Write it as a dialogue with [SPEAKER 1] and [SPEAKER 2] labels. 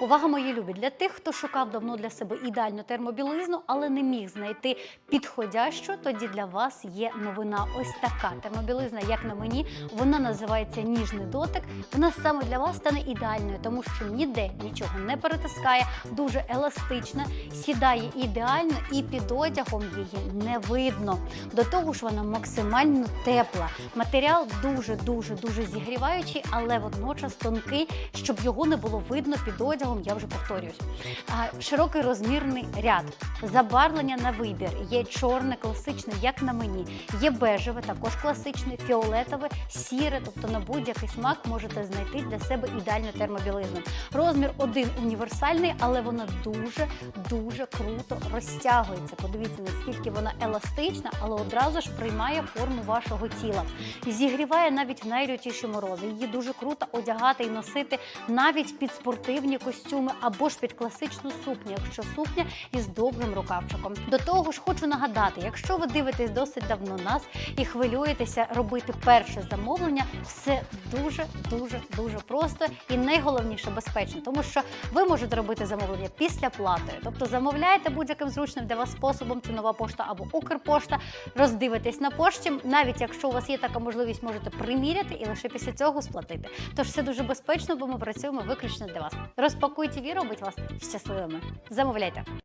[SPEAKER 1] Увага, мої любі, для тих, хто шукав давно для себе ідеальну термобілизну, але не міг знайти підходящу, тоді для вас є новина. Ось така термобілизна, як на мені, вона називається ніжний дотик. Вона саме для вас стане ідеальною, тому що ніде нічого не перетискає, дуже еластична, сідає ідеально і під одягом її не видно. До того ж, вона максимально тепла. Матеріал дуже дуже дуже зігріваючий, але водночас тонкий, щоб його не було видно під одягом. Я вже повторююсь. Широкий розмірний ряд, забарвлення на вибір. Є чорне, класичне, як на мені. Є бежеве, також класичне, фіолетове, сіре, тобто на будь-який смак можете знайти для себе ідеальну термобілизну. Розмір один універсальний, але вона дуже дуже круто розтягується. Подивіться, наскільки вона еластична, але одразу ж приймає форму вашого тіла. Зігріває навіть в найлютіші морози. Її дуже круто одягати і носити навіть під спортивні костюми або ж під класичну сукню, якщо сукня із довгим рукавчиком. До того ж, хочу нагадати, якщо ви дивитесь досить давно нас і хвилюєтеся робити перше замовлення, все дуже дуже дуже просто і найголовніше безпечно, тому що ви можете робити замовлення після плати, тобто замовляєте будь-яким зручним для вас способом. Це нова пошта або Укрпошта. Роздивитесь на пошті. Навіть якщо у вас є така можливість, можете приміряти і лише після цього сплатити. Тож все дуже безпечно, бо ми працюємо виключно для вас. Розпакуйте віру, робить вас щасливими. Замовляйте.